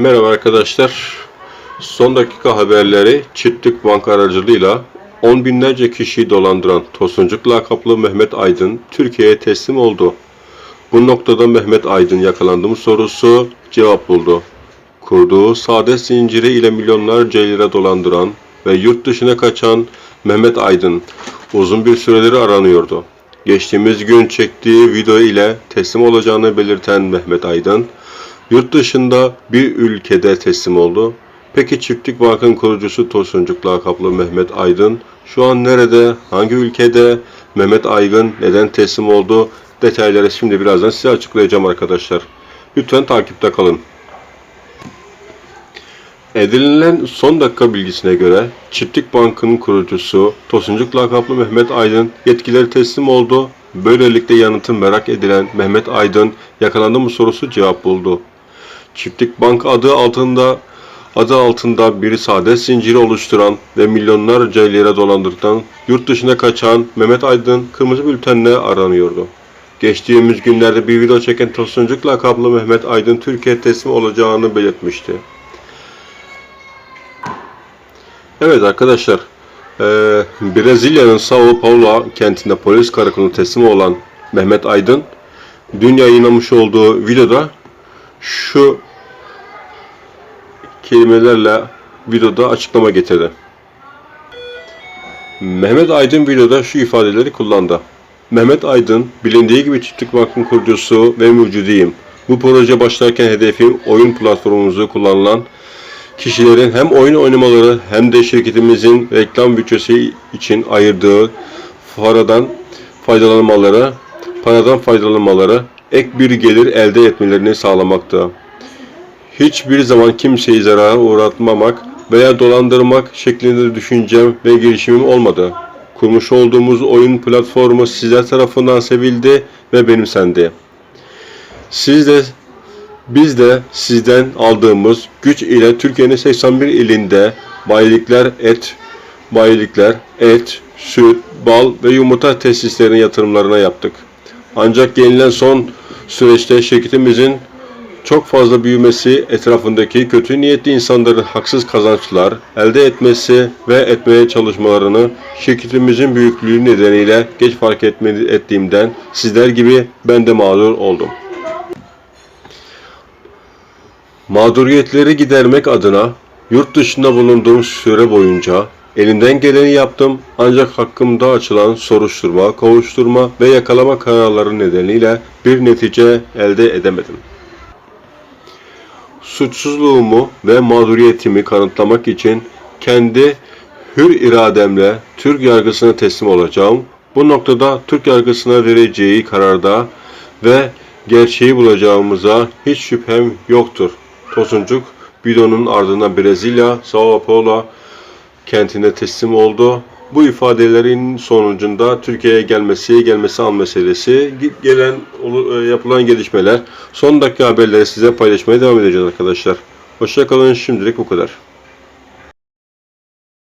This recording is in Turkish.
Merhaba arkadaşlar. Son dakika haberleri Çiftlik Bank aracılığıyla on binlerce kişiyi dolandıran Tosuncuk lakaplı Mehmet Aydın Türkiye'ye teslim oldu. Bu noktada Mehmet Aydın yakalandı mı sorusu cevap buldu. Kurduğu saadet zinciri ile milyonlarca lira dolandıran ve yurt dışına kaçan Mehmet Aydın uzun bir süredir aranıyordu. Geçtiğimiz gün çektiği video ile teslim olacağını belirten Mehmet Aydın, Yurt dışında bir ülkede teslim oldu. Peki Çiftlik Bank'ın kurucusu Tosuncuk lakaplı Mehmet Aydın şu an nerede, hangi ülkede, Mehmet Aydın neden teslim oldu? Detayları şimdi birazdan size açıklayacağım arkadaşlar. Lütfen takipte kalın. Edinilen son dakika bilgisine göre Çiftlik Bank'ın kurucusu Tosuncuk lakaplı Mehmet Aydın yetkileri teslim oldu. Böylelikle yanıtı merak edilen Mehmet Aydın yakalandı mı sorusu cevap buldu. Çiftlik Bank adı altında adı altında bir saadet zinciri oluşturan ve milyonlarca lira dolandırdıran yurt dışına kaçan Mehmet Aydın kırmızı bültenle aranıyordu. Geçtiğimiz günlerde bir video çeken Tosuncuk lakaplı Mehmet Aydın Türkiye teslim olacağını belirtmişti. Evet arkadaşlar, eee, Brezilya'nın Sao Paulo kentinde polis karakoluna teslim olan Mehmet Aydın, dün yayınlamış olduğu videoda şu kelimelerle videoda açıklama getirdi. Mehmet Aydın videoda şu ifadeleri kullandı. Mehmet Aydın, bilindiği gibi Çiftlik Bank'ın kurucusu ve mucidiyim. Bu proje başlarken hedefim oyun platformumuzu kullanılan kişilerin hem oyun oynamaları hem de şirketimizin reklam bütçesi için ayırdığı paradan faydalanmaları, paradan faydalanmaları, ek bir gelir elde etmelerini sağlamaktı. Hiçbir zaman kimseyi zarara uğratmamak veya dolandırmak şeklinde düşüncem ve girişimim olmadı. Kurmuş olduğumuz oyun platformu sizler tarafından sevildi ve benimsendi. Siz de biz de sizden aldığımız güç ile Türkiye'nin 81 ilinde bayilikler et, bayilikler et, süt, bal ve yumurta tesislerinin yatırımlarına yaptık. Ancak gelinen son süreçte şirketimizin çok fazla büyümesi etrafındaki kötü niyetli insanların haksız kazançlar elde etmesi ve etmeye çalışmalarını şirketimizin büyüklüğü nedeniyle geç fark etme, ettiğimden sizler gibi ben de mağdur oldum. Mağduriyetleri gidermek adına yurt dışında bulunduğum süre boyunca elimden geleni yaptım ancak hakkımda açılan soruşturma, kovuşturma ve yakalama kararları nedeniyle bir netice elde edemedim. Suçsuzluğumu ve mağduriyetimi kanıtlamak için kendi hür irademle Türk yargısına teslim olacağım. Bu noktada Türk yargısına vereceği kararda ve gerçeği bulacağımıza hiç şüphem yoktur. Tosuncuk bidonun ardına Brezilya, Sao Paulo kentine teslim oldu. Bu ifadelerin sonucunda Türkiye'ye gelmesi, gelmesi an meselesi, gelen e, yapılan gelişmeler, son dakika haberleri size paylaşmaya devam edeceğiz arkadaşlar. Hoşçakalın şimdilik bu kadar.